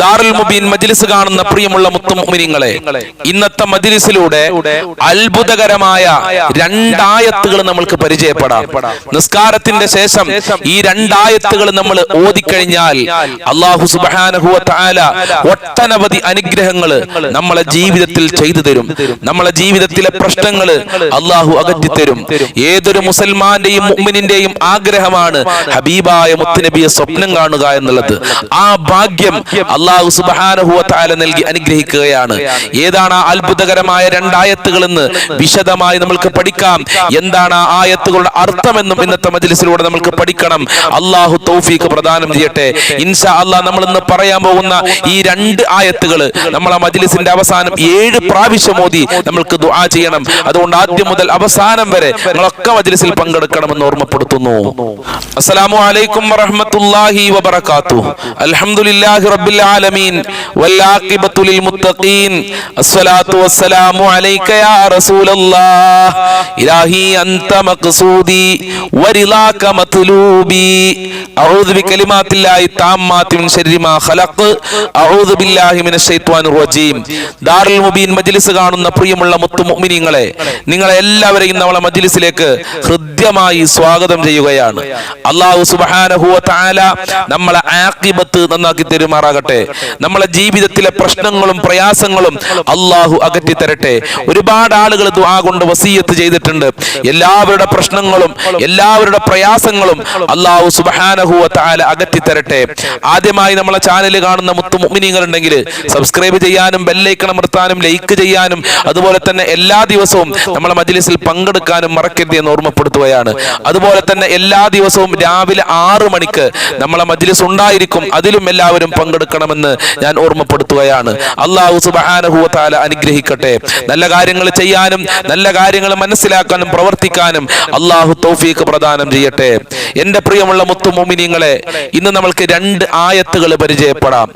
ദാറുൽ മുബീൻ മജ്ലിസ് കാണുന്ന പ്രിയമുള്ള മുത്തുമുമിനിങ്ങളെ ഇന്നത്തെ മജ്ലിസിലൂടെ അത്ഭുതകരമായ രണ്ടായത്തുകൾ നമ്മൾക്ക് പരിചയപ്പെടാം. നിസ്കാരത്തിന്റെ ശേഷം ഈ രണ്ടായത്തുകൾ നമ്മൾ ഓതിക്കഴിഞ്ഞാൽ അള്ളാഹു സുബാനഹുവ താല ഒട്ടനവധി അനുഗ്രഹങ്ങൾ നമ്മളെ ജീവിതത്തിൽ ചെയ്തു തരും. നമ്മളെ ജീവിതത്തിലെ പ്രശ്നങ്ങൾ അള്ളാഹു അകറ്റിത്തരും. ഏതൊരു മുസൽമാന്റെയും മുഅ്മിനിന്റെയും ആഗ്രഹമാണ് ഹബീബായ മുത്തുനബിയെ സ്വപ്നം കാണുക എന്നുള്ളത്. ആ ഭാഗ്യം അള്ളാഹു സുബാനഹുവ താല നൽകി അനുഗ്രഹിക്കുകയാണ്. ഏതാണ് ആ അത്ഭുതകരമായ രണ്ടായത്തുകൾ എന്ന് വിശദമായി നമ്മൾക്ക് പഠിക്കാം. എന്താണ് ആ ആയത്തുകളുടെ അർത്ഥമെന്നും ഇന്നത്തെ മജ്ലിസിലൂടെ നമ്മൾക്ക് പഠിക്കണം. അള്ളാഹു തൗഫീഖ് പ്രദാനം ചെയ്യട്ടെ. ഇൻഷാ അള്ളാഹ് നമ്മൾ ഇന്ന് പറയാൻ പോകുന്ന ഈ രണ്ട് ആയത്തുകൾ നമ്മളെ മജ്ലിസിന്റെ അവസാനം ഏഴ് പ്രാവശ്യം മോദി നമ്മൾക്ക് ദുആ ചെയ്യണം. അതുകൊണ്ട് ആദ്യം മുതൽ അവസാനം വരെ നിങ്ങളൊക്കെ മജ്ലിസിൽ പങ്കെടുക്കണമെന്ന് ഓർമ്മപ്പെടുത്തുന്നു. അസ്സലാമു അലൈക്കും വറഹ്മത്തുള്ളാഹി വബറകാതുഹു. അൽഹംദുലില്ലാഹി റബ്ബിൽ കാണുന്ന പ്രിയമുള്ള മുത്തു മുഅ്മിനീങ്ങളെ നിങ്ങളെ എല്ലാവരെയും നമ്മളെ മജ്ലിസിലേക്ക് ഹൃദ്യമായി സ്വാഗതം ചെയ്യുകയാണ്. അള്ളാഹു തആല നമ്മളെ ആഖിബത്ത് നന്നാക്കി തരുമാറാകട്ടെ. നമ്മളെ ജീവിതത്തിലെ പ്രശ്നങ്ങളും പ്രയാസങ്ങളും അള്ളാഹു അകറ്റി തരട്ടെ ഒരുപാട് ആളുകൾ ദുആ കൊണ്ട് വസീയത്ത് ചെയ്തിട്ടുണ്ട്. എല്ലാവരുടെ പ്രശ്നങ്ങളും എല്ലാവരുടെ പ്രയാസങ്ങളും അള്ളാഹു സുബ്ഹാനഹു വ തആല അകറ്റി തരട്ടെ ആദ്യമായി നമ്മളെ ചാനൽ കാണുന്ന മുത്തു മുഅ്മിനീങ്ങൾ ഉണ്ടെങ്കിൽ സബ്സ്ക്രൈബ് ചെയ്യാനും ബെല്ലൈക്കൺ അമർത്താനും ലൈക്ക് ചെയ്യാനും അതുപോലെ തന്നെ എല്ലാ ദിവസവും നമ്മളെ മജ്ലിസിൽ പങ്കെടുക്കാനും മറക്കരുത് എന്ന് ഓർമ്മപ്പെടുത്തുകയാണ്. അതുപോലെ തന്നെ എല്ലാ ദിവസവും രാവിലെ ആറ് മണിക്ക് നമ്മളെ മജ്ലിസ് ഉണ്ടായിരിക്കും. അതിലും എല്ലാവരും പങ്കെടുക്കണമെന്ന് ഞാൻ ഓർമ്മപ്പെടുത്തുകയാണ്. അള്ളാഹു തആല അനുഗ്രഹിക്കട്ടെ. നല്ല കാര്യങ്ങൾ ചെയ്യാനും നല്ല കാര്യങ്ങൾ മനസ്സിലാക്കാനും പ്രവർത്തിക്കാനും അള്ളാഹു തൗഫീഖ് പ്രദാനം ചെയ്യട്ടെ. എന്റെ പ്രിയമുള്ള മുത്തു മോമിനിങ്ങളെ ഇന്ന് നമ്മൾക്ക് രണ്ട് ആയത്തുകൾ പരിചയപ്പെടാം.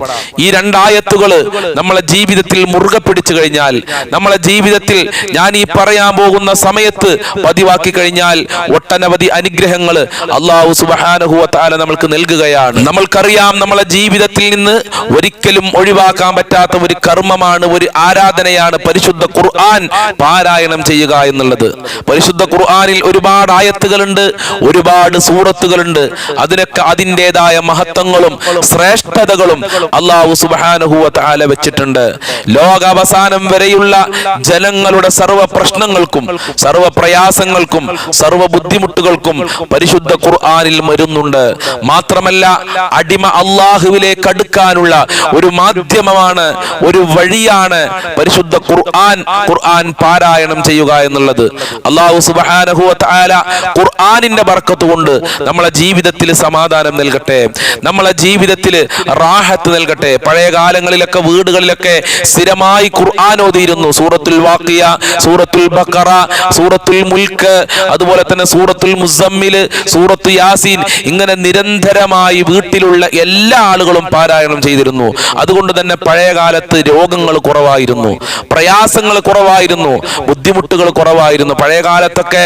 ഈ രണ്ടായത്തുകൾ നമ്മളെ ജീവിതത്തിൽ മുറുകെ പിടിച്ചു കഴിഞ്ഞാൽ നമ്മളെ ജീവിതത്തിൽ ഞാൻ ഈ പറയാൻ പോകുന്ന സമയത്ത് പതിവാക്കി കഴിഞ്ഞാൽ ഒട്ടനവധി അനുഗ്രഹങ്ങൾ അള്ളാഹു തആല നമ്മൾക്ക് നൽകുകയാണ്. നമ്മൾക്കറിയാം നമ്മളെ ജീവിതത്തിൽ നിന്ന് ഒരിക്കലും ഒഴിവാക്കാൻ പറ്റാത്ത ഒരു കർമ്മമാണ് ഒരു ആരാധനയാണ് പരിശുദ്ധ ഖുർആൻ പാരായണം ചെയ്യുക എന്നുള്ളത്. പരിശുദ്ധ ഖുർആനിൽ ഒരുപാട് ആയത്തുകളുണ്ട് ഒരുപാട് സൂറത്തുകളുണ്ട്. അതിനൊക്കെ അതിന്റെതായ മഹത്വങ്ങളും ശ്രേഷ്ഠതകളും അള്ളാഹു സുബ്ഹാനഹു വ തആല വെച്ചിട്ടുണ്ട്. ലോകാവസാനം വരെയുള്ള ജനങ്ങളുടെ സർവ പ്രശ്നങ്ങൾക്കും സർവ പ്രയാസങ്ങൾക്കും സർവ ബുദ്ധിമുട്ടുകൾക്കും പരിശുദ്ധ ഖുർആനിൽ മരുന്നുണ്ട്. മാത്രമല്ല അടിമ അള്ളാഹുവിലേക്ക് അടുക്കാനുള്ള ഒരു മാധ്യമമാണ് ഒരു വഴിയാണ് പരിശുദ്ധ ഖുർആൻ ഖുർആൻ പാരായണം ചെയ്യുക എന്നുള്ളത്. അള്ളാഹു തആല ഖുർആനിന്റെ ബർക്കത്ത് കൊണ്ട് നമ്മളെ ജീവിതത്തിൽ സമാധാനം നൽകട്ടെ നമ്മളെ ജീവിതത്തിൽ റാഹത്ത് നൽകട്ടെ. പഴയ കാലങ്ങളിലൊക്കെ വീടുകളിലൊക്കെ സ്ഥിരമായി ഖുർആൻ ഓതിയിരുന്നു. സൂറത്തുൽ വാക്കിയ സൂറത്തുൽ ബക്കറ സൂറത്തുൽ മുൽക്ക് അതുപോലെ തന്നെ സൂറത്തുൽ മുസമ്മിൽ സൂറത്തു യാസീൻ ഇങ്ങനെ നിരന്തരമായി വീട്ടിലുള്ള എല്ലാ ആളുകളും പാരായണം ചെയ്തിരുന്നു. അതുകൊണ്ട് തന്നെ പഴയ കാലത്ത് രോഗങ്ങൾ കുറവായിരുന്നു. പ്രയാസങ്ങൾ കുറവായിരുന്നു. ബുദ്ധിമുട്ടുകൾ കുറവായിരുന്നു. പഴയ കാലത്തൊക്കെ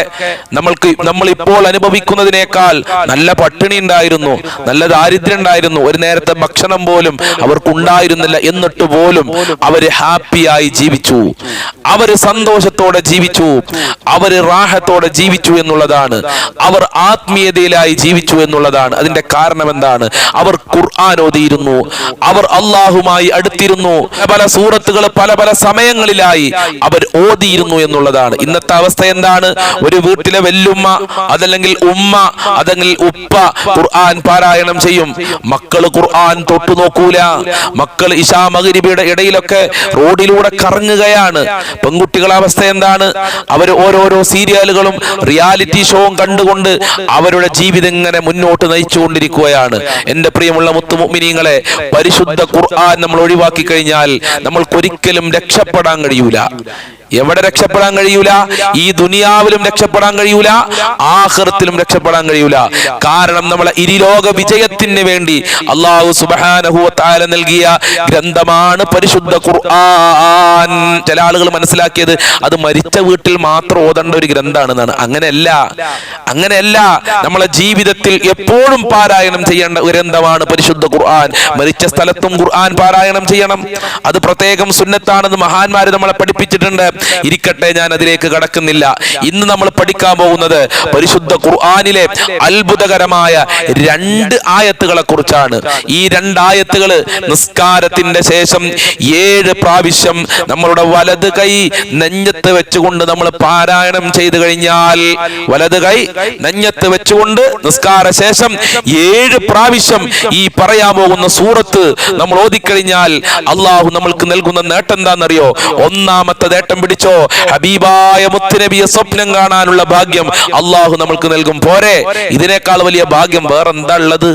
നമ്മൾക്ക് നമ്മൾ ഇപ്പോൾ അനുഭവിക്കുന്നതിനേക്കാൾ നല്ല പട്ടിണി ഉണ്ടായിരുന്നു. നല്ല ദാരിദ്ര്യം ഉണ്ടായിരുന്നു. ഒരു നേരത്തെ ഭക്ഷണം പോലും അവർക്ക് ഉണ്ടായിരുന്നില്ല എന്നിട്ട് പോലും അവർ ഹാപ്പിയായി ജീവിച്ചു. അവർ സന്തോഷത്തോടെ ജീവിച്ചു. അവർ റാഹത്തോടെ ജീവിച്ചു എന്നുള്ളതാണ്. അവർ ആത്മീയതയിലായി ജീവിച്ചു എന്നുള്ളതാണ്. അതിന്റെ കാരണം എന്താണ്? അവർ ഖുർആൻ ഓതിയിരുന്നു. അവർ അള്ളാഹുമായി അടുത്തിരുന്നു. പല സൂറത്തുകൾ പല പല സമയങ്ങളിലായി അവർ ഓതിയിരുന്നു എന്നുള്ളതാണ്. ഇന്നത്തെ അവസ്ഥ എന്താണ്? ഒരു വീട്ടിലെ വെല്ലുമ്മ അതല്ലെങ്കിൽ ഉമ്മ അതല്ലെങ്കിൽ ഉപ്പ ഖുർആൻ പാരായണം ചെയ്യും. മക്കൾ ഖുർആൻ തൊട്ടു നോക്കൂല. മക്കൾ ഇഷാ മകരിബിയുടെ ഇടയിലൊക്കെ റോഡിലൂടെ കറങ്ങുകയാണ്. പെൺകുട്ടികളുടെ അവസ്ഥ എന്താണ്? അവർ ഓരോരോ സീരിയലുകളും റിയാലിറ്റി ഷോവും കണ്ടുകൊണ്ട് അവരുടെ ജീവിതം ഇങ്ങനെ മുന്നോട്ട് നയിച്ചുകൊണ്ടിരിക്കുകയാണ്. എന്റെ പ്രിയമുള്ള മുത്തുമുമിനിങ്ങളെ പരിശുദ്ധ ഖുർആൻ നമ്മൾ ഒഴിവാക്കി കഴിഞ്ഞാൽ നമ്മൾക്കൊരിക്കലും രക്ഷപ്പെടാൻ കഴിയൂല. എവിടെ രക്ഷപ്പെടാൻ കഴിയൂല? ഈ ദുനിയാവിലും രക്ഷപ്പെടാൻ കഴിയൂല. ആഹൃത്തിലും രക്ഷപ്പെടാൻ കഴിയൂല. കാരണം നമ്മളെ ഇരുലോക വിജയത്തിന് വേണ്ടി അള്ളാഹു സുബാനഹുവത്താല നൽകിയ ഗ്രന്ഥമാണ് പരിശുദ്ധ ഖുർആൻ. ചില ആളുകൾ മനസ്സിലാക്കിയത് അത് മരിച്ച വീട്ടിൽ മാത്രം ഓതേണ്ട ഒരു ഗ്രന്ഥാണെന്നാണ്. അങ്ങനെയല്ല. അങ്ങനെയല്ല. നമ്മളെ ജീവിതത്തിൽ എപ്പോഴും പാരായണം ചെയ്യേണ്ട ഗ്രന്ഥമാണ് പരിശുദ്ധ ഖുർആൻ. മരിച്ച സ്ഥലത്തും ഖുർആൻ പാരായണം ചെയ്യണം. അത് പ്രത്യേകം സുന്നത്താണെന്ന് മഹാന്മാര് നമ്മളെ പഠിപ്പിച്ചിട്ടുണ്ട്. ഇരിക്കട്ടെ ഞാൻ അതിലേക്ക് കടക്കുന്നില്ല. ഇന്ന് നമ്മൾ പഠിക്കാൻ പോകുന്നത് പരിശുദ്ധ ഖുർആാനിലെ അത്ഭുതകരമായ രണ്ട് ആയത്തുകളെ കുറിച്ചാണ് ഈ രണ്ടായത്തുകൾ നിസ്കാരത്തിന്റെ ശേഷം ഏഴ് പ്രാവശ്യം നമ്മളുടെ വലത് കൈ നെഞ്ഞത്ത് വെച്ചുകൊണ്ട് നമ്മൾ പാരായണം ചെയ്തു കഴിഞ്ഞാൽ വലത് കൈ നെഞ്ഞത്ത് വെച്ചുകൊണ്ട് നിസ്കാര ശേഷം ഏഴ് പ്രാവശ്യം ഈ പറയാൻ പോകുന്ന സൂറത്ത് നമ്മൾ ഓതിക്കഴിഞ്ഞാൽ അള്ളാഹു നമ്മൾക്ക് നൽകുന്ന നേട്ടം എന്താണെന്നറിയോ? ഒന്നാമത്തെ നേട്ടം പിടിച്ചോ? ഹബീബായ മുത്തുനബിയെ സ്വപ്നം കാണാനുള്ള ഭാഗ്യം അള്ളാഹു നമ്മൾക്ക് നൽകും. പോരെ? ഇതിനേക്കാൾ വലിയ ഭാഗ്യം വേറെ എന്താ ഉള്ളത്?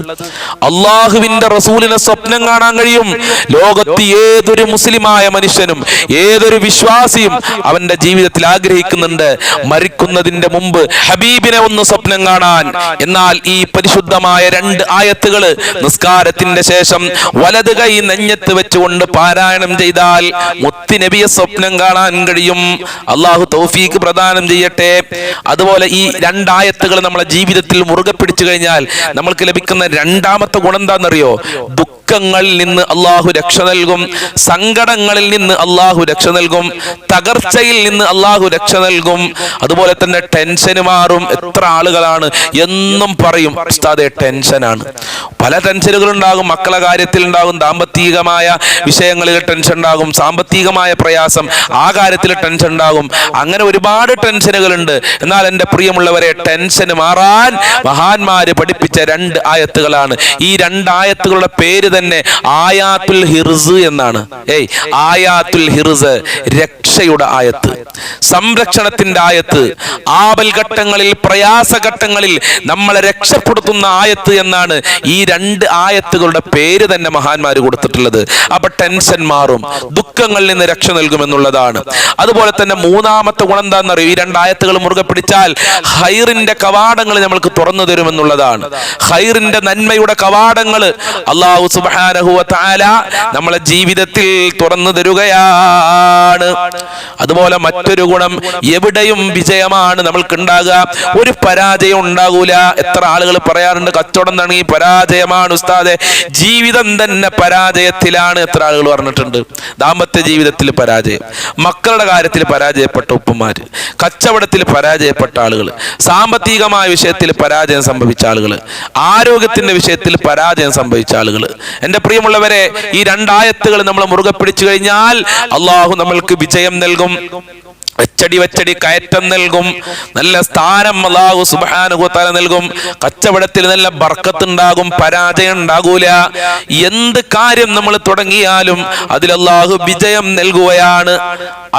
അള്ളാഹുവിന്റെ റസൂലിനെ സ്വപ്നം കാണാൻ കഴിയും. ലോകത്ത് ഏതൊരു മുസ്ലിമായ മനുഷ്യനും ഏതൊരു വിശ്വാസിയും അവന്റെ ജീവിതത്തിൽ ആഗ്രഹിക്കുന്നുണ്ട്. മരിക്കുന്നതിന്റെ മുമ്പ് ഹബീബിനെ ഒന്ന് സ്വപ്നം കാണാൻ. എന്നാൽ ഈ പരിശുദ്ധമായ രണ്ട് ആയത്തുകൾ നിസ്കാരത്തിന്റെ ശേഷം വലത് കൈ നെഞ്ഞത്ത് വെച്ചുകൊണ്ട് പാരായണം ചെയ്താൽ മുത്തിനബിയെ സ്വപ്നം കാണാൻ കഴിയും. അള്ളാഹു തൗഫീക്ക് പ്രദാനം ചെയ്യട്ടെ. അതുപോലെ ഈ രണ്ടായത്തുകൾ നമ്മളെ ജീവിതത്തിൽ മുറുകെ പിടിച്ചു കഴിഞ്ഞാൽ നമ്മൾക്ക് ലഭിക്കുന്ന രണ്ടാമത്തെ ഗുണം എന്താണെന്നറിയോ? ദുഃഖങ്ങളിൽ നിന്ന് അള്ളാഹു രക്ഷ നൽകും. സങ്കടങ്ങളിൽ നിന്ന് അള്ളാഹു രക്ഷ നൽകും. തകർച്ചയിൽ നിന്ന് അള്ളാഹു രക്ഷ നൽകും. അതുപോലെ തന്നെ ടെൻഷന് മാറും. എത്ര ആളുകളാണ് എന്നും പറയും ഉസ്താദെ ടെൻഷനാണ്. പല ടെൻഷനുകൾ ഉണ്ടാകും മക്കളെ കാര്യത്തിൽ ഉണ്ടാകും ദാമ്പത്തികമായ വിഷയങ്ങളിൽ ടെൻഷൻ ഉണ്ടാകും സാമ്പത്തികമായ പ്രയാസം ആ കാര്യത്തിൽ ടെൻഷൻ ഉണ്ടാകും. അങ്ങനെ ഒരുപാട് ടെൻഷനുകൾ ഉണ്ട് എന്നാൽ എന്റെ പ്രിയമുള്ളവരെ ടെൻഷൻ മാറാൻ മഹാന്മാര് പഠിപ്പിച്ച രണ്ട് ആയത്തുകളാണ്. ഈ രണ്ട് ആയത്തുകളുടെ പേര് തന്നെ ആയാത്തുൽ ഹിർസ് എന്നാണ്. ഏയ് ആയാത്തുൽ ഹിർസ് രക്ഷയുടെ ആയത്ത്. സംരക്ഷണത്തിന്റെ ആയത്ത് ആപൽഘട്ടങ്ങളിൽ പ്രയാസഘട്ടങ്ങളിൽ നമ്മളെ രക്ഷപ്പെടുത്തുന്ന ആയത്ത് എന്നാണ് ഈ രണ്ട് ആയത്തുകളുടെ പേര് തന്നെ മഹാന്മാര് കൊടുത്തിട്ടുള്ളത്. അപ്പൊ ടെൻഷൻ മാറും. ദുഃഖങ്ങളിൽ നിന്ന് രക്ഷ നൽകുമെന്നുള്ളതാണ്. അതുപോലെ തന്നെ മൂന്നാമത്തെ ഗുണം എന്താണെന്നറിയോ ഈ രണ്ടായത്തുകൾ മുറുകെ പിടിച്ചാൽ ഹൈറിന്റെ കവാടങ്ങൾ നമ്മൾക്ക് തുറന്നു തരുമെന്നുള്ളതാണ്. ഹൈറിന്റെ നന്മയുടെ കവാടങ്ങൾ അള്ളാഹു സുബാനഹുവ താല നമ്മളെ ജീവിതത്തിൽ തുറന്നു തരുകയാണ്. അതുപോലെ മറ്റൊരു ഗുണം എവിടെയും വിജയമാണ് നമ്മൾക്ക് ഉണ്ടാകുക ഒരു പരാജയം ഉണ്ടാകൂല. എത്ര ആളുകൾ പറയാറുണ്ട് കച്ചവടം തുടങ്ങി പരാജയമാണ് ഉസ്താദെ. ജീവിതം തന്നെ പരാജയത്തിലാണ് എത്ര ആളുകൾ പറഞ്ഞിട്ടുണ്ട്. ദാമ്പത്യ ജീവിതത്തിൽ പരാജയം മക്കളുടെ കാര്യത്തിൽ പരാജയപ്പെട്ട ഉപ്പുമാർ കച്ചവടത്തിൽ പരാജയപ്പെട്ട ആളുകൾ സാമ്പത്തികമായ വിഷയത്തിൽ പരാജയം സംഭവിച്ച ആളുകൾ ആരോഗ്യത്തിന്റെ വിഷയത്തിൽ പരാജയം സംഭവിച്ച ആളുകൾ. എന്റെ പ്രിയമുള്ളവരെ ഈ രണ്ടായത്തുകൾ നമ്മൾ മുറുകെ പിടിച്ചു കഴിഞ്ഞാൽ അള്ളാഹു നമ്മൾക്ക് വിജയം നൽകും. വെച്ചടി വെച്ചടി കയറ്റം നൽകും. നല്ല സ്ഥാനം അള്ളാഹു സുബാനുഗോത്താല നൽകും. കച്ചവടത്തിൽ നല്ല ബർക്കത്തുണ്ടാകും പരാജയം ഉണ്ടാകൂല. എന്ത് കാര്യം നമ്മൾ തുടങ്ങിയാലും അതിൽ വിജയം നൽകുകയാണ്.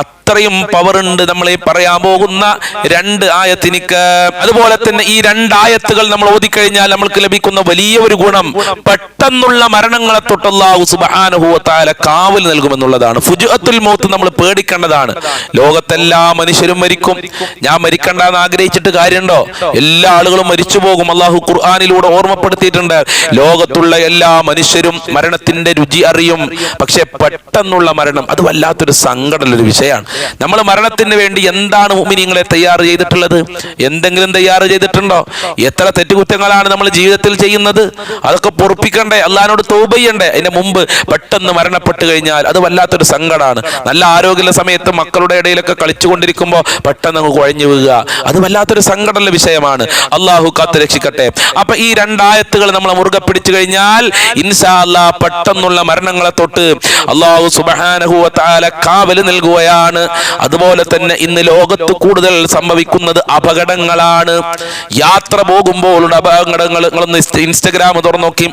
അത്രയും പവർ ഉണ്ട് നമ്മൾ ഈ പറയാൻ പോകുന്ന രണ്ട് ആയത്തിനിക്ക്. അതുപോലെ തന്നെ ഈ രണ്ടായത്തുകൾ നമ്മൾ ഓതിക്കഴിഞ്ഞാൽ നമ്മൾക്ക് ലഭിക്കുന്ന വലിയ ഒരു ഗുണം പെട്ടെന്നുള്ള മരണങ്ങളെ തൊട്ടല്ലാഹു സുബാനുഭൂത്താല കാവൽ നൽകുമെന്നുള്ളതാണ്. ഫുജുഅത്തുൽ മൗത്ത് നമ്മൾ പേടിക്കേണ്ടതാണ്. ലോകത്തെല്ലാ മനുഷ്യരും മരിക്കും. ഞാൻ മരിക്കണ്ട എന്ന് ആഗ്രഹിച്ചിട്ട് കാര്യമുണ്ടോ? എല്ലാ ആളുകളും മരിച്ചു പോകും. അള്ളാഹു ഖുർആാനിലൂടെ ഓർമ്മപ്പെടുത്തിയിട്ടുണ്ട്. ലോകത്തുള്ള എല്ലാ മനുഷ്യരും മരണത്തിന്റെ രുചി അറിയും. പക്ഷെ പെട്ടെന്നുള്ള മരണം അത് വല്ലാത്തൊരു സങ്കടമുള്ളൊരു വിഷയമാണ്. നമ്മൾ മരണത്തിന് വേണ്ടി എന്താണ് മുമിനിങ്ങളെ തയ്യാർ ചെയ്തിട്ടുള്ളത്? എന്തെങ്കിലും തയ്യാർ ചെയ്തിട്ടുണ്ടോ? എത്ര തെറ്റുകുറ്റങ്ങളാണ് നമ്മൾ ജീവിതത്തിൽ ചെയ്യുന്നത്? അതൊക്കെ പൊറപ്പിക്കണ്ടേ? അള്ളഹാനോട് തോപ് ചെയ്യണ്ടേ? അതിന്റെ മുമ്പ് പെട്ടെന്ന് മരണപ്പെട്ട് കഴിഞ്ഞാൽ അത് വല്ലാത്തൊരു സങ്കടമാണ്. നല്ല ആരോഗ്യമുള്ള സമയത്ത് മക്കളുടെ ഇടയിലൊക്കെ കളിച്ചുകൊണ്ടിരിക്കുമ്പോൾ പെട്ടെന്ന് അങ്ങ് കുഴഞ്ഞു വീഴുക. അത് വല്ലാത്തൊരു സങ്കടമുള്ള വിഷയമാണ്. അള്ളാഹു കാത്ത് രക്ഷിക്കട്ടെ. അപ്പൊ ഈ രണ്ടായത്തുകൾ നമ്മൾ മുറുകെ പിടിച്ചു കഴിഞ്ഞാൽ ഇൻഷാ അല്ലാ പെട്ടെന്നുള്ള മരണങ്ങളെ തൊട്ട് അള്ളാഹു സുബഹാനഹുവ താല കാവൽ നൽകുകയാണ്. അതുപോലെ തന്നെ ഇന്ന് ലോകത്ത് കൂടുതൽ സംഭവിക്കുന്നത് അപകടങ്ങളാണ്. യാത്ര പോകുമ്പോഴുള്ള അപകടങ്ങൾ നിങ്ങളൊന്ന് ഇൻസ്റ്റഗ്രാം തുറന്നു നോക്കി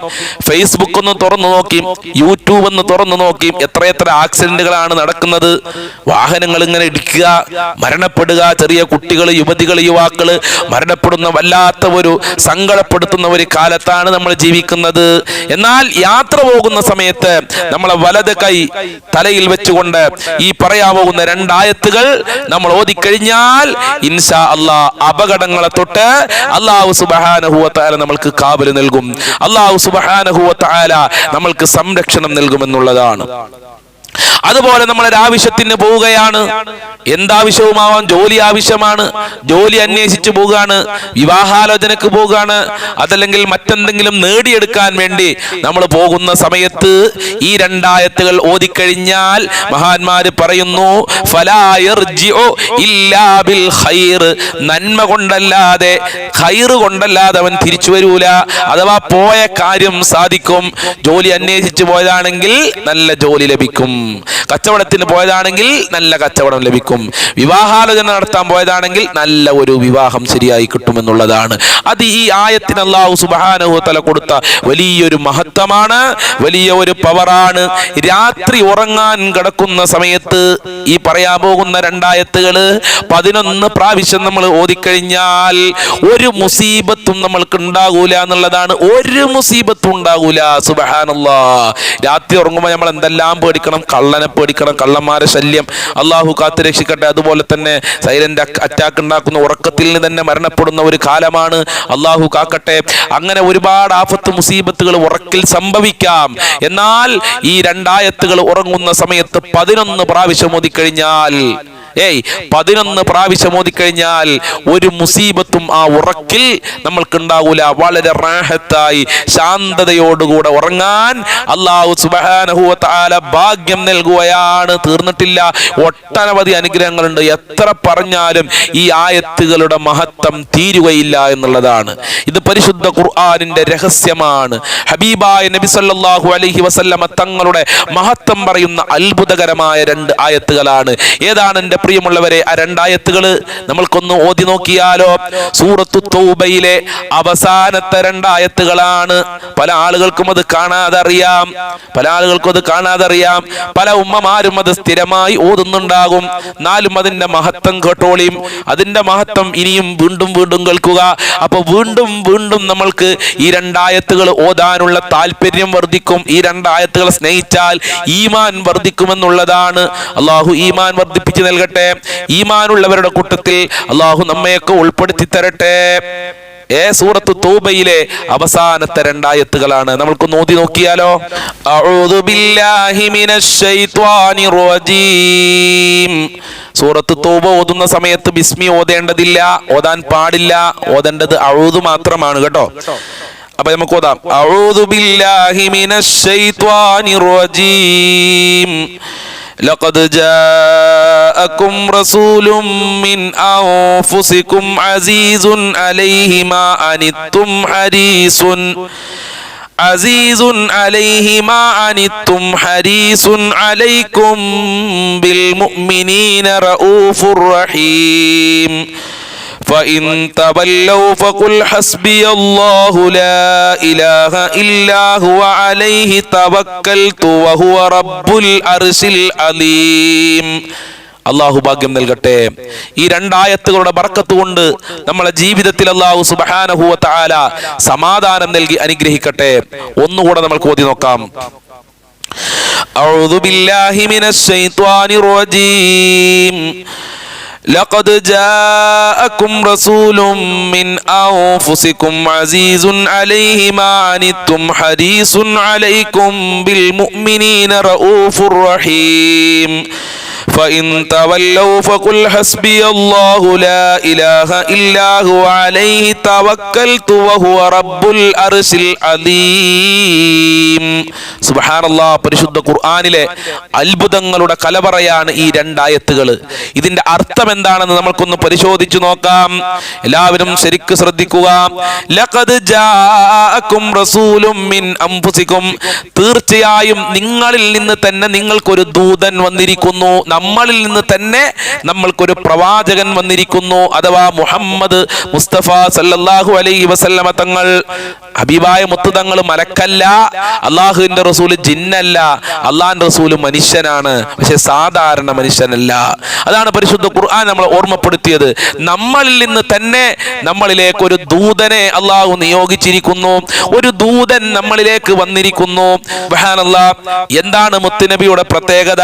ഫേസ്ബുക്ക് ഒന്ന് തുറന്നു നോക്കി യൂട്യൂബ് ഒന്ന് തുറന്നു നോക്കി എത്രയെത്ര ആക്സിഡന്റുകളാണ് നടക്കുന്നത്. വാഹനങ്ങൾ ഇങ്ങനെ ഇടിക്കുക മരണപ്പെടുക ചെറിയ കുട്ടികൾ യുവതികൾ യുവാക്കൾ മരണപ്പെടുന്ന വല്ലാത്ത ഒരു സങ്കടപ്പെടുത്തുന്ന ഒരു കാലത്താണ് നമ്മൾ ജീവിക്കുന്നത്. എന്നാൽ യാത്ര പോകുന്ന സമയത്ത് നമ്മളെ വലത് കൈ തലയിൽ വെച്ചുകൊണ്ട് ഈ പറയാൻ പോകുന്ന രണ്ടായത്തുകൾ നമ്മൾ ഓതിക്കഴിഞ്ഞാൽ ഇൻഷാ അള്ളാ അപകടങ്ങളെ തൊട്ട് അള്ളാഹു സുബഹാനഹുവത്താല നമ്മൾക്ക് കാവൽ നൽകും. അള്ളാഹു സുബഹാനഹുവത്താല നമ്മൾക്ക് സംരക്ഷണം നൽകുമെന്നുള്ളതാണ്. അതുപോലെ നമ്മൾ ഒരാവശ്യത്തിന് പോവുകയാണ്. എന്താവശ്യവുമാവാം? ജോലി ആവശ്യമാണ്. ജോലി അന്വേഷിച്ചു പോവുകയാണ്. വിവാഹാലോചനക്ക് പോവുകയാണ്. അതല്ലെങ്കിൽ മറ്റെന്തെങ്കിലും നേടിയെടുക്കാൻ വേണ്ടി നമ്മൾ പോകുന്ന സമയത്ത് ഈ രണ്ടായത്തുകൾ ഓതിക്കഴിഞ്ഞാൽ മഹാന്മാര് പറയുന്നു നന്മ കൊണ്ടല്ലാതെ ഖൈർ കൊണ്ടല്ലാതെ അവൻ തിരിച്ചു വരൂല. അഥവാ പോയ കാര്യം സാധിക്കും. ജോലി അന്വേഷിച്ചു പോയതാണെങ്കിൽ നല്ല ജോലി ലഭിക്കും. കച്ചവടത്തിന് പോയതാണെങ്കിൽ നല്ല കച്ചവടം ലഭിക്കും. വിവാഹാലോചന നടത്താൻ പോയതാണെങ്കിൽ നല്ല ഒരു വിവാഹം ശരിയായി കിട്ടുമെന്നുള്ളതാണ്. അത് ഈ ആയത്തിന് അള്ളാഹു സുബാനഹു തല കൊടുത്ത വലിയൊരു മഹത്വമാണ് വലിയ ഒരു പവറാണ്. രാത്രി ഉറങ്ങാൻ കിടക്കുന്ന സമയത്ത് ഈ പറയാൻ പോകുന്ന രണ്ടായത്തുകൾ പതിനൊന്ന് പ്രാവശ്യം നമ്മൾ ഓതിക്കഴിഞ്ഞാൽ ഒരു മുസീബത്തും നമ്മൾക്ക് ഉണ്ടാകൂല എന്നുള്ളതാണ്. ഒരു മുസീബത്തും ഉണ്ടാകൂല സുബഹാനല്ലാ. രാത്രി ഉറങ്ങുമ്പോൾ നമ്മൾ എന്തെല്ലാം പേടിക്കണം? കള്ളനെ പേടിക്കണം കള്ളന്മാരെ ശല്യം. അള്ളാഹു കാത്തു രക്ഷിക്കട്ടെ. അതുപോലെ തന്നെ സൈലന്റ് അറ്റാക്ക് ഉണ്ടാക്കുന്ന ഉറക്കത്തിൽ നിന്ന് തന്നെ മരണപ്പെടുന്ന ഒരു കാലമാണ് അള്ളാഹു കാക്കട്ടെ. അങ്ങനെ ഒരുപാട് ആഫത്ത് മുസീബത്തുകൾ ഉറക്കിൽ സംഭവിക്കാം. എന്നാൽ ഈ രണ്ടായത്തുകൾ ഉറങ്ങുന്ന സമയത്ത് പതിനൊന്ന് പ്രാവശ്യം ഓതിക്കഴിഞ്ഞാൽ ഏയ് പതിനൊന്ന് പ്രാവശ്യം ഓതിക്കഴിഞ്ഞാൽ ഒരു മുസീബത്തും ആ ഉറക്കിൽ നമ്മൾക്ക് ഉണ്ടാവൂല വളരെ റാഹത്തായി ശാന്തതയോടുകൂടെ ഉറങ്ങാൻ അള്ളാഹു സുബാനഹുല ഭാഗ്യം നൽകുകയാണ്. തീർന്നിട്ടില്ല. ഒട്ടനവധി അനുഗ്രഹങ്ങളുണ്ട്. എത്ര പറഞ്ഞാലും ഈ ആയത്തുകളുടെ മഹത്വം തീരുകയില്ല എന്നുള്ളതാണ്. ഇത് പരിശുദ്ധ ഖുർആാനിന്റെ രഹസ്യമാണ്. ഹബീബായ നബി സല്ലാഹു അലഹി വസല്ലമ തങ്ങളുടെ മഹത്വം പറയുന്ന അത്ഭുതകരമായ രണ്ട് ആയത്തുകളാണ്. ഏതാണ് എന്റെ പ്രിയമുള്ളവരെ ആ രണ്ടായത്തുകൾ നമ്മൾക്കൊന്ന് ഓതി നോക്കിയാലോ? സൂറത്തു തൗബയിലെ അവസാനത്തെ രണ്ടായത്തുകളാണ്. പല ആളുകൾക്കും അത് കാണാതെ അറിയാം പല ആളുകൾക്കും അത് കാണാതെ അറിയാം പല ഉമ്മമാരും അത് സ്ഥിരമായി ഓതുന്നുണ്ടാകും. എന്നാലും അതിന്റെ മഹത്വം കേട്ടോളിയും. അതിന്റെ മഹത്വം ഇനിയും വീണ്ടും വീണ്ടും കേൾക്കുക. അപ്പൊ വീണ്ടും വീണ്ടും നമ്മൾക്ക് ഈ രണ്ടായത്തുകൾ ഓതാനുള്ള താല്പര്യം വർദ്ധിക്കും. ഈ രണ്ടായത്തുകളെ സ്നേഹിച്ചാൽ ഈമാൻ വർദ്ധിക്കുമെന്നുള്ളതാണ്. അള്ളാഹു ഈമാൻ വർദ്ധിപ്പിച്ച് നൽകട്ടെ. ഈമാനുള്ളവരുടെ കൂട്ടത്തിൽ അള്ളാഹു നമ്മയൊക്കെ ഉൾപ്പെടുത്തി തരട്ടെ. ഏ സൂറത്ത് തൂബയിലെ അവസാനത്തെ രണ്ടായത്തുകളാണ്. നമ്മൾക്ക് നോതി നോക്കിയാലോ? സൂറത്ത് തൂബ ഓതുന്ന സമയത്ത് ബിസ്മി ഓതേണ്ടതില്ല ഓതാൻ പാടില്ല ഓതേണ്ടത് അഴുതു മാത്രമാണ് കേട്ടോ. അപ്പൊ നമുക്ക് ഓതാം. അഊദു ബില്ലാഹി മിനശ്ശൈത്വാനിർ റജീം. لقد جاءكم رسول من أنفسكم عزيز عليه ما أنتم حريص عزيز عليه ما عنتم حريص عليكم بالمؤمنين رؤوف رحيم. فإن تولوا فقل حسبي الله لا إله إلا هو عليه توكلت وهو رب العرش العظيم അള്ളാഹു ഭാഗ്യം നൽകട്ടെ ഈ രണ്ടായത്തുകളുടെ ബർക്കത്ത് കൊണ്ട് നമ്മളെ ജീവിതത്തിൽ അള്ളാഹു സുബാനഹുവ താല സമാധാനം നൽകി അനുഗ്രഹിക്കട്ടെ ഒന്നുകൂടെ നമ്മൾക്ക് ഓതി നോക്കാം أعوذ بالله من الشيطان الرجيم لقد جاءكم رسول من أنفسكم عزيز عليه ما عنتم حريص عليكم بالمؤمنين رؤوف رحيم. فإن تولوا فقل حسبي الله لا إله إلا هو عليه توكلت وهو رب العرش العظيم سبحان الله പരിശുദ്ധ ഖുർആനിലെ അത്ഭുതങ്ങളുടെ കലവറയാണ് ഈ രണ്ടായത്തുകൾ ഇതിന്റെ അർത്ഥം എന്താണെന്ന് നമ്മൾക്കൊന്ന് പരിശോധിച്ചു നോക്കാം എല്ലാവരും ശരിക്ക് ശ്രദ്ധിക്കുക ലഖദ് ജാഅക്കും റസൂലും മിൻ അംഫുസിക്കും തീർച്ചയായും നിങ്ങളിൽ നിന്ന് തന്നെ നിങ്ങൾക്കൊരു ദൂതൻ വന്നിരിക്കുന്നു നമ്മളിൽ നിന്ന് തന്നെ നമ്മൾക്കൊരു പ്രവാചകൻ വന്നിരിക്കുന്നു. അഥവാ മുഹമ്മദ് മുസ്തഫ സല്ലല്ലാഹു അലൈഹി വസല്ലമ തങ്ങൾ. ഹബീബായ മുത്തു തങ്ങൾ മലക്കല്ല. അള്ളാഹുവിന്റെ റസൂൽ ജിന്നല്ല. അള്ളാഹിന്റെ റസൂൽ മനുഷ്യനാണ്. പക്ഷെ സാധാരണ മനുഷ്യനല്ല. അതാണ് പരിശുദ്ധ ഖുർആൻ നമ്മൾ ഓർമ്മപ്പെടുത്തിയത്. നമ്മളിൽ നിന്ന് തന്നെ നമ്മളിലേക്ക് ഒരു ദൂതനെ അള്ളാഹു നിയോഗിച്ചിരിക്കുന്നു. ഒരു ദൂതൻ നമ്മളിലേക്ക് വന്നിരിക്കുന്നു. എന്താണ് മുത്തുനബിയുടെ പ്രത്യേകത?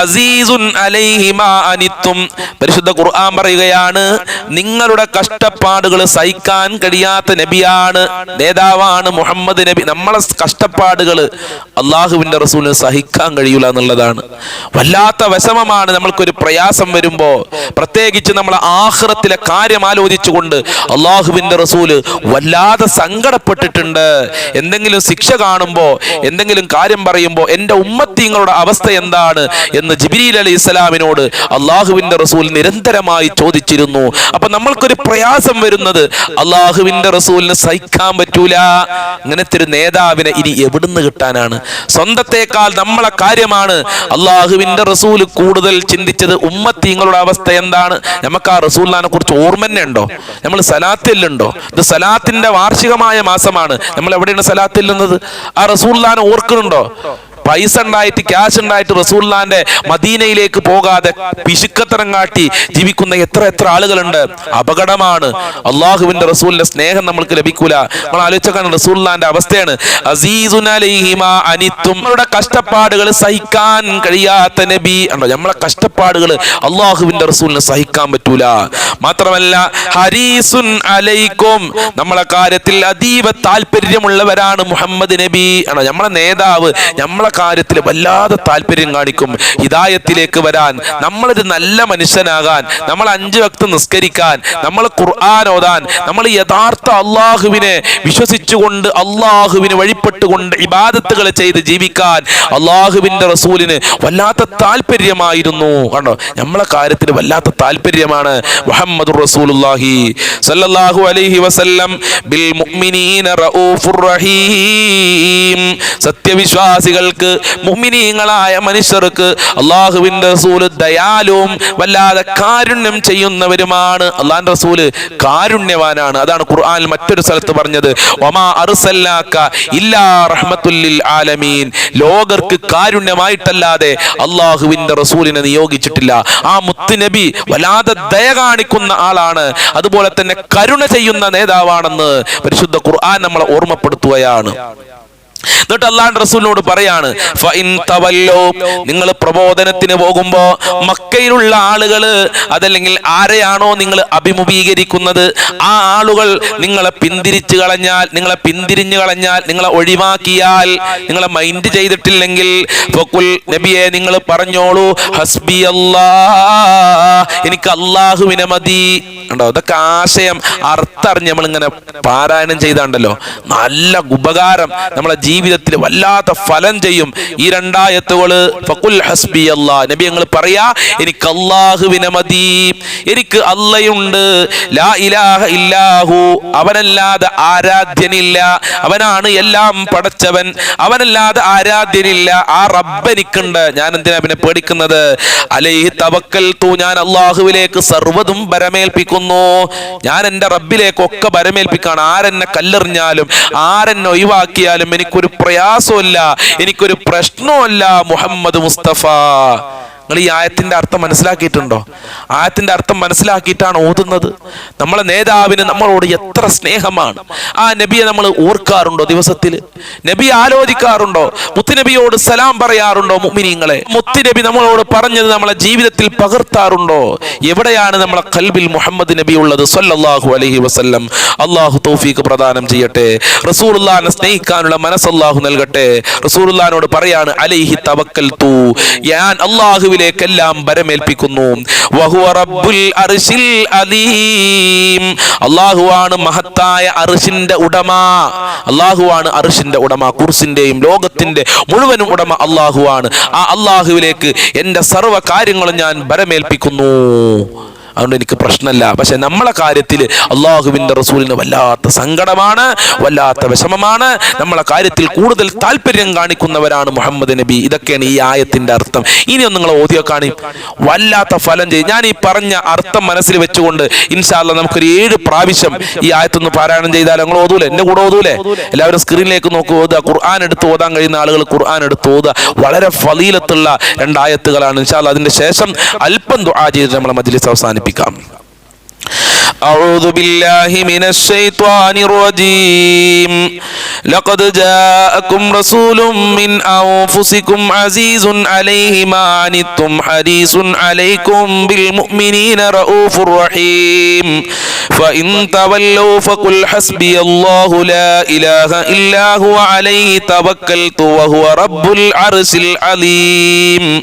അസീസുൻ അനിത്തും. പരിശുദ്ധ ഖുർആൻ പറയുകയാണ് നിങ്ങളുടെ കഷ്ടപ്പാടുകൾ സഹിക്കാൻ കഴിയാത്ത നബിയാണ് നേതാവാണ് മുഹമ്മദ് നബി. നമ്മളെ കഷ്ടപ്പാടുകൾ അള്ളാഹുവിന്റെ റസൂലിന് സഹിക്കാൻ കഴിയൂല എന്നുള്ളതാണ്. വല്ലാത്ത വിഷമമാണ് നമ്മൾക്കൊരു പ്രയാസം വരുമ്പോ പ്രത്യേകിച്ച് നമ്മൾ ആഹ്റത്തിലെ കാര്യം ആലോചിച്ചുകൊണ്ട് അള്ളാഹുവിന്റെ റസൂൽ വല്ലാതെ സങ്കടപ്പെട്ടിട്ടുണ്ട്. എന്തെങ്കിലും ശിക്ഷ കാണുമ്പോ എന്തെങ്കിലും കാര്യം പറയുമ്പോ എന്റെ ഉമ്മത്തിങ്ങളുടെ അവസ്ഥ എന്താണ് എന്ന് ജിബിരിൽ അലി ഇസ്ലാമിനോട് അള്ളാഹുവിന്റെ റസൂൽ നിരന്തരമായി ചോദിച്ചിരുന്നു. അപ്പൊ നമ്മൾക്കൊരു പ്രയാസം വരുന്നത് അള്ളാഹുവിന്റെ റസൂലിന് സഹിക്കാൻ പറ്റൂല. ഇങ്ങനത്തെ ഒരു നേതാവിനെ ഇനി എവിടുന്ന് കിട്ടാനാണ്? സ്വന്തത്തെക്കാൾ നമ്മളെ കാര്യമാണ്. അള്ളാഹുവിന്റെ റസൂൽ കൂടുതൽ ചിന്തിച്ചത് ഉമ്മത്തീങ്ങളുടെ അവസ്ഥ എന്താണ്? നമുക്ക് ആ റസൂലിനെ കുറിച്ച് ഓർമ്മ തന്നെ ഉണ്ടോ? നമ്മൾ സലാത്തില്ലുണ്ടോ ഇത് സലാത്തിന്റെ വാർഷികമായ മാസമാണ്. നമ്മൾ എവിടെയാണ് സലാത്തില്ലുന്നത് ആ റസൂല്ലാനെ ഓർക്കുന്നുണ്ടോ? പൈസ ഉണ്ടായിട്ട് ക്യാഷ് ഉണ്ടായിട്ട് റസൂല്ലാന്റെ മദീനയിലേക്ക് പോകാതെ പിശുക്കത്തരം കാട്ടി ജീവിക്കുന്ന എത്ര എത്ര ആളുകളുണ്ട്. അപകടമാണ്. അള്ളാഹുവിന്റെ റസൂലിന്റെ സ്നേഹം നമ്മൾക്ക് ലഭിക്കൂല. നമ്മൾ ആലോചിച്ചാണ് റസൂല്ലാന്റെ അവസ്ഥയാണ്. നമ്മളുടെ കഷ്ടപ്പാടുകൾ സഹിക്കാൻ കഴിയാത്ത നബി. ഉണ്ടോ നമ്മളെ കഷ്ടപ്പാടുകൾ അള്ളാഹുവിന്റെ റസൂലിന് സഹിക്കാൻ പറ്റൂല. മാത്രമല്ല ഹരീസുൻ അലൈക്കും നമ്മളെ കാര്യത്തിൽ അതീവ താല്പര്യമുള്ളവരാണ് മുഹമ്മദ് നബി. ആണോ നമ്മളെ നേതാവ് നമ്മളെ കാര്യത്തിൽ വല്ലാതെ താല്പര്യം കാണിക്കും. ഹിതായത്തിലേക്ക് വരാൻ. നമ്മളൊരു നല്ല മനുഷ്യനാകാൻ. നമ്മൾ അഞ്ച് വക്ത് നിസ്കരിക്കാൻ. നമ്മൾ ഖുർആൻ ഓതാൻ. നമ്മൾ യഥാർത്ഥ അള്ളാഹുവിനെ വിശ്വസിച്ചുകൊണ്ട് അള്ളാഹുവിന് വഴിപ്പെട്ടുകൊണ്ട് ഇബാദത്തുകൾ ചെയ്ത് ജീവിക്കാൻ അള്ളാഹുവിന്റെ റസൂലിന് വല്ലാത്ത താല്പര്യമായിരുന്നു. കണ്ടോ? നമ്മളെ കാര്യത്തിൽ വല്ലാത്ത താല്പര്യമാണ്. മുഹമ്മദ് റസൂലുള്ളാഹി സല്ലല്ലാഹു അലൈഹി വസല്ലം. ബിൽ മുഅ്മിനീന റഊഫുർ റഹീം. സത്യവിശ്വാസികൾക്ക് മുഅ്മിനീങ്ങളായ മനുഷ്യർക്ക് അള്ളാഹുവിന്റെ റസൂൽ ദയാലുവും വല്ലാതെ കാരുണ്യം ചെയ്യുന്നവരുമാണ്. അള്ളാഹിന്റെ റസൂൽ കാരുണ്യവാനാണ്. അതാണ് ഖുർആൻ മറ്റൊരു സ്ഥലത്ത് പറഞ്ഞത്. ഒമാ അറുസല്ലാക്ക ഇല്ലാ റഹ്മത്തുല്ലിൽ ആലമീൻ. ലോകർക്ക് കാരുണ്യമായിട്ടല്ലാതെ അള്ളാഹുവിന്റെ റസൂലിനെ നിയോഗിച്ചിട്ടില്ല. ആ മുത്തുനബി വല്ലാതെ ദയ കാണിക്കുന്ന ആളാണ്. അതുപോലെ തന്നെ കരുണ ചെയ്യുന്ന നേതാവാണെന്ന് പരിശുദ്ധ ഖുർആൻ നമ്മളെ ഓർമ്മപ്പെടുത്തുകയാണ്. എന്നിട്ട് അള്ളാഹ് റസൂലിനോട് പറയാണ് നിങ്ങൾ പ്രബോധനത്തിന് പോകുമ്പോ മക്കയിലുള്ള ആളുകൾ അതല്ലെങ്കിൽ ആരെയാണോ നിങ്ങൾ അഭിമുഖീകരിക്കുന്നത് ആ ആളുകൾ നിങ്ങളെ പിന്തിരിച്ചു കളഞ്ഞാൽ നിങ്ങളെ പിന്തിരിഞ്ഞു കളഞ്ഞാൽ നിങ്ങളെ ഒഴിവാക്കിയാൽ നിങ്ങളെ മൈൻഡ് ചെയ്തിട്ടില്ലെങ്കിൽ നബിയെ നിങ്ങൾ പറഞ്ഞോളൂ ഹസ്ബി അല്ലാ എനിക്ക് അള്ളാഹുവിനെ മതി. ഉണ്ടോ അതൊക്കെ ആശയം അർത്ഥറിഞ്ഞ് നമ്മളിങ്ങനെ പാരായണം ചെയ്താണ്ടല്ലോ. നല്ല ഉപകാരം. നമ്മളെ ജീവിതത്തിൽ വല്ലാത്ത ഫലം ചെയ്യും. ഈ രണ്ടായത്തുകൾ ഫഖുൽ ഹസ്ബി നബി ഞങ്ങൾ പറയാ എനിക്ക് അള്ളാഹുവിനെ മതി എനിക്ക് അല്ലയുണ്ട് ലാ ഇലാഹ ഇല്ലാഹു അവനല്ലാതെ ആരാധ്യനില്ല അവനാണ് എല്ലാം പടച്ചവൻ അവനല്ലാതെ ആരാധ്യനില്ല ആ റബ്ബ് എനിക്കുണ്ട് ഞാൻ എന്തിനാ പിന്നെ പേടിക്കുന്നത്? അലൈഹി തവക്കൽ തൂ ഞാൻ അള്ളാഹുവിലേക്ക് സർവതും ബരമേൽപ്പിക്കുന്നു ഞാൻ എന്റെ റബ്ബിലേക്കൊക്കെ ബരമേൽപ്പിക്കാണ് ആരെന്നെ കല്ലെറിഞ്ഞാലും ആരെന്നെ ഒഴിവാക്കിയാലും എനിക്കൊരു പ്രയാസമല്ല എനിക്കൊരു പ്രശ്നമല്ല മുഹമ്മദ് മുസ്തഫ. നിങ്ങൾ ഈ ആയത്തിന്റെ അർത്ഥം മനസ്സിലാക്കിയിട്ടുണ്ടോ? ആയത്തിന്റെ അർത്ഥം മനസ്സിലാക്കിയിട്ടാണ് ഓതുന്നത്. നമ്മളെ നേതാവിന് നമ്മളോട് എത്ര സ്നേഹമാണ്. ആ നബിയെ നമ്മൾ ഓർക്കാറുണ്ടോ ദിവസത്തിൽ? നബി ആലോചിക്കാറുണ്ടോ? മുത്തുനബിയോട് സലാം പറയാറുണ്ടോ മുമിനിങ്ങളെ മുത്തുനബി നമ്മളോട് പറഞ്ഞത് നമ്മളെ ജീവിതത്തിൽ പകർത്താറുണ്ടോ? എവിടെയാണ് നമ്മളെ കൽബിൽ മുഹമ്മദ് നബി ഉള്ളത്? സല്ലല്ലാഹു അലൈഹി വസല്ലം. അള്ളാഹു തൗഫീഖ് പ്രദാനം ചെയ്യട്ടെ. റസൂലുള്ളാഹിനെ സ്നേഹിക്കാനുള്ള മനസ്സ് നൽകട്ടെ. റസൂലുള്ളാഹിനോട് പറയാണ് അലൈഹി തവക്കൽ തൂ ഞാൻ അള്ളാഹുവിലേക്കെല്ലാം അലീം. അള്ളാഹുവാണ് മഹത്തായ അറിഷിന്റെ ഉടമ. അള്ളാഹുവാണ് അറിഷിന്റെ ഉടമ. കുർസിന്റെയും ലോകത്തിന്റെ മുഴുവനും ഉടമ അള്ളാഹുവാണ്. ആ അള്ളാഹുവിലേക്ക് എന്റെ സർവ കാര്യങ്ങളും ഞാൻ ബരമേൽപ്പിക്കുന്നു അതുകൊണ്ട് എനിക്ക് പ്രശ്നമല്ല. പക്ഷെ നമ്മളെ കാര്യത്തിൽ അള്ളാഹുവിന്റെ റസൂലിന് വല്ലാത്ത സങ്കടമാണ് വല്ലാത്ത വിഷമമാണ്. നമ്മളെ കാര്യത്തിൽ കൂടുതൽ താല്പര്യം കാണിക്കുന്നവരാണ് മുഹമ്മദ് നബി. ഇതൊക്കെയാണ് ഈ ആയത്തിന്റെ അർത്ഥം. ഇനി ഒന്ന് നിങ്ങൾ ഓതിയോ കാണി. വല്ലാത്ത ഫലം ചെയ്യും. ഞാൻ ഈ പറഞ്ഞ അർത്ഥം മനസ്സിൽ വെച്ചുകൊണ്ട് ഇൻഷാല്ല നമുക്കൊരു ഏഴ് പ്രാവശ്യം ഈ ആയത്തൊന്ന് പാരായണം ചെയ്താൽ നിങ്ങൾ ഓതൂലേ? എന്റെ കൂടെ ഓതൂലേ? എല്ലാവരും സ്ക്രീനിലേക്ക് നോക്കി ഓതുക. ഖുർആൻ എടുത്ത് ഓതാൻ കഴിയുന്ന ആളുകൾ ഖുർആൻ എടുത്ത് ഓതുക. വളരെ ഫലീലത്തുള്ള രണ്ടായത്തുകളാണ് ഇൻഷാല്ല അതിന്റെ ശേഷം അല്പം ദുആ ചെയ്ത് നമ്മളെ മജ്ലിസ് അവസാനിപ്പിക്കാം. أعوذ بالله من الشيطان الرجيم. لقد جاءكم رسول من أنفسكم عزيز عليه ما عنتم حريص عليكم بالمؤمنين رؤوف رحيم. فإن تولوا فقل حسبي الله لا إله إلا هو عليه توكلت وهو رب العرش العظيم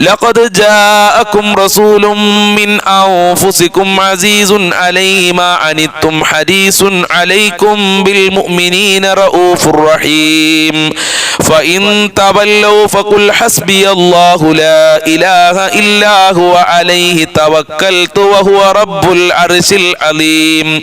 لقد جاءكم رسول من أنفسكم عزيز عليه ما عنتم حريص عليكم بالمؤمنين رؤوف رحيم. فإن تولوا فقل حسبي الله لا إله إلا هو عليه توكلت وهو رب العرش العظيم.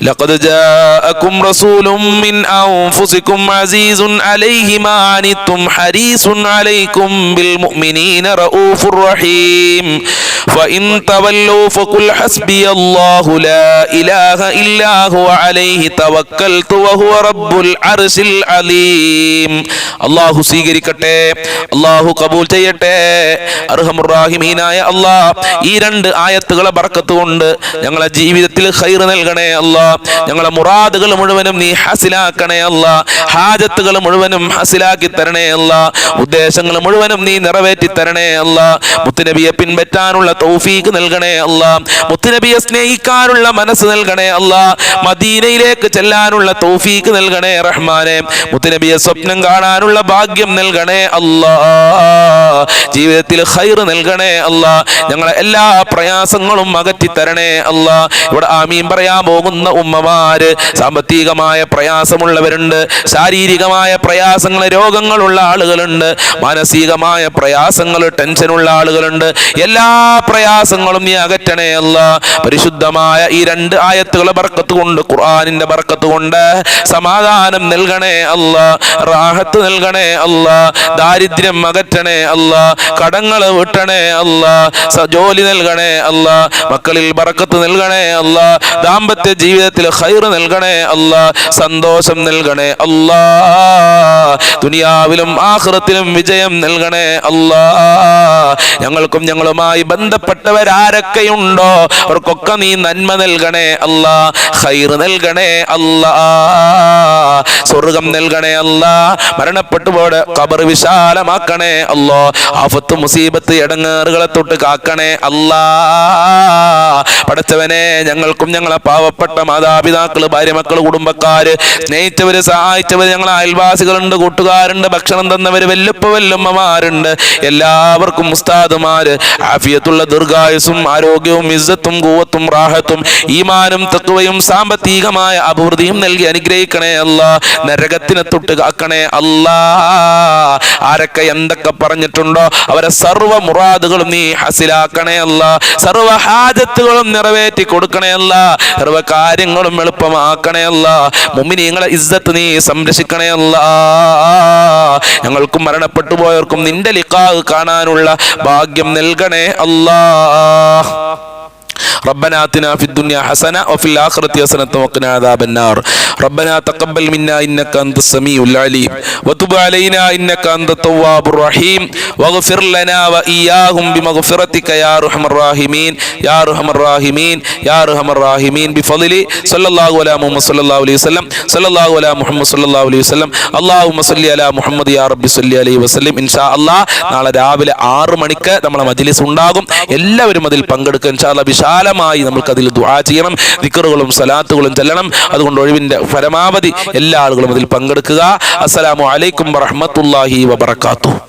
لقد جاءكم رسول من أنفسكم عزيز عليه ما عنتم حريص عليكم بالمؤمنين رؤوف رحيم فإن تولوا فقل حسبي الله لا إله إلا هو عليه توكلت وهو رب العرش العظيم അള്ളാഹു സ്വീകരിക്കട്ടെ അള്ളാഹു കബൂൽ ചെയ്യട്ടെ അർഹമുറാഹിമീനായ അള്ളാഹ് ഈ രണ്ട് ആയത്തുകളെ ബർക്കത്ത് കൊണ്ട് ഞങ്ങളെ ജീവിതത്തിൽ ഖൈർ നൽകണേ അല്ലാ ഞങ്ങളെ മുറാദുകൾ മുഴുവനും നീ ഹസിലാക്കണേ അല്ല. ഹാജത്തുകൾ മുഴുവനും ഹസിലാക്കി തരണേ അല്ല. ഉദ്ദേശങ്ങൾ മുഴുവനും നീ നിറവേറ്റി തരണേ അല്ല. മുത്തുനബിയെ പിൻപറ്റാനുള്ള തൗഫീക്ക് നൽകണേ അല്ല. മുത്തുനബിയെ സ്നേഹിക്കാനുള്ള മനസ്സ് നൽകണേ അല്ല. മദീനയിലേക്ക് ചെല്ലാനുള്ള തൗഫീക്ക് നൽകണേ റഹ്മാനെ. മുത്തുനബിയെ സ്വപ്നം കാണാനുള്ള ഭാഗ്യം നൽകണേ അല്ല. ജീവിതത്തിൽ ഹൈർ നൽകണേ അല്ല. ഞങ്ങളെ എല്ലാ പ്രയാസങ്ങളും അകറ്റി തരണേ അല്ല. ഇവിടെ ആമീൻ പറയാൻ പോകുന്ന ഉമ്മമാര് സാമ്പത്തികമായ പ്രയാസമുള്ളവരുണ്ട് ശാരീരികമായ പ്രയാസങ്ങൾ രോഗങ്ങളുള്ള ആളുകളുണ്ട് മാനസികമായ പ്രയാസങ്ങൾ ടെൻഷനുള്ള ആളുകളുണ്ട്. എല്ലാ പ്രയാസങ്ങളും നീ അകറ്റണേ അല്ല. പരിശുദ്ധമായ ഈ രണ്ട് ആയത്തുകളെ ബർക്കത്ത് കൊണ്ട് ഖുർആനിന്റെ ബർക്കത്ത് കൊണ്ട് സമാധാനം നൽകണേ അല്ല. റാഹത്ത് നൽകണേ അല്ല. ദാരിദ്ര്യം അകറ്റണേ അല്ല. കടങ്ങൾ വിട്ടണേ അല്ല. ജോലി നൽകണേ അല്ല. മക്കളിൽ ബർക്കത്ത് നൽകണേ അല്ല. ദാമ്പത്യ ജീവിതത്തിൽ ഹൈറ് നൽകണേ അല്ല സന്തോഷം നൽകണേ അല്ലാ ദുനിയാവിലും ആഖിറത്തിലും വിജയം നൽകണേ അല്ലാ. ഞങ്ങൾക്കും ഞങ്ങളുമായി ബന്ധ ബന്ധപ്പെട്ടവരാരൊക്കെയുണ്ടോ അവർക്കൊക്കെ നീ നന്മ നൽകണേ അല്ലാ ഹൈറ് നൽകണേ അല്ലാ. സ്വർഗം നൽകണേ അല്ല. മരണപ്പെട്ടു പോടെ കബർ വിശാലമാക്കണേ അല്ലോ. ആഫത്ത് മുസീബത്ത് ഇടങ്ങേറുകളെ തൊട്ട് കാക്കണേ അല്ലാ. പഠിച്ചവനെ ഞങ്ങൾക്കും ഞങ്ങളെ പാവപ്പെട്ട ഭാര്യ ഭാര്യമക്കൾ കുടുംബക്കാര് സ്നേഹിച്ചവര് സഹായിച്ചവര് ഞങ്ങളെ അയൽവാസികളുണ്ട് കൂട്ടുകാരുണ്ട് ഭക്ഷണം തന്നവര് വല്ലുപ്പ വല്ലുമ്മമാരുണ്ട്. എല്ലാവർക്കും ഉസ്താദുമാര്. ആഫിയത്തുള്ള ദീർഘായുസും ആരോഗ്യവും ഇസ്സത്തും കൂവത്തും റാഹത്തും ഈമാനും തത്വയും സാമ്പത്തികമായ അഭിവൃദ്ധിയും നൽകി അനുഗ്രഹിക്കണേ അല്ല. നരകത്തിനെ തൊട്ട് കാക്കണേ അല്ലാ. ആരൊക്കെ എന്തൊക്കെ പറഞ്ഞിട്ടുണ്ടോ അവരെ സർവ മുറാദുകളും നീ ഹസിലാക്കണേ അല്ല. സർവ ഹാജത്തുകളും നിറവേറ്റി കൊടുക്കണേ അല്ല. സർവ കാര്യങ്ങളും എളുപ്പമാക്കണേ അല്ല. മുമ്മിനീങ്ങളെ ഇസ്സത്ത് നീ സംരക്ഷിക്കണേ അല്ല. ഞങ്ങൾക്കും മരണപ്പെട്ടു പോയവർക്കും നിന്റെ ലിക്കാവ് കാണാനുള്ള ഭാഗ്യം നൽകണേ അല്ലാ. ربنا آتنا في الدنيا حسنة وفي الآخرة حسنة وقنا عذاب النار ربنا تقبل منا إنك أنت السميع العليم وتب علينا إنك أنت التواب الرحيم واغفر لنا وإياهم بمغفرتك يا أرحم الراحمين يا أرحم الراحمين يا أرحم الراحمين بفضل صلى الله على محمد صلى الله عليه وسلم صلى الله على محمد صلى الله عليه وسلم اللهم صل على മുഹമ്മദ് യാ റബ്ബി സല്ലി അലൈഹി വസല്ലം ഇൻഷാ അല്ലാ നാളെ രാവിലെ ആറ് മണിക്ക് നമ്മളെ മജ്ലിസ് ഉണ്ടാകും എല്ലാവരും അതിൽ പങ്കെടുക്കുക ഇൻഷാ അല്ലാ വിശാലമായി നമുക്ക് അതിൽ ദുആ ചെയ്യണം ദിക്റുകളും സലാത്തുകളും ചെല്ലണം. അതുകൊണ്ട് ഒഴിവിന്റെ പരമാവധി എല്ലാ ആളുകളും അതിൽ പങ്കെടുക്കുക. അസ്സലാമു അലൈക്കും വറഹ്മത്തുള്ളാഹി വബറകാതുഹു.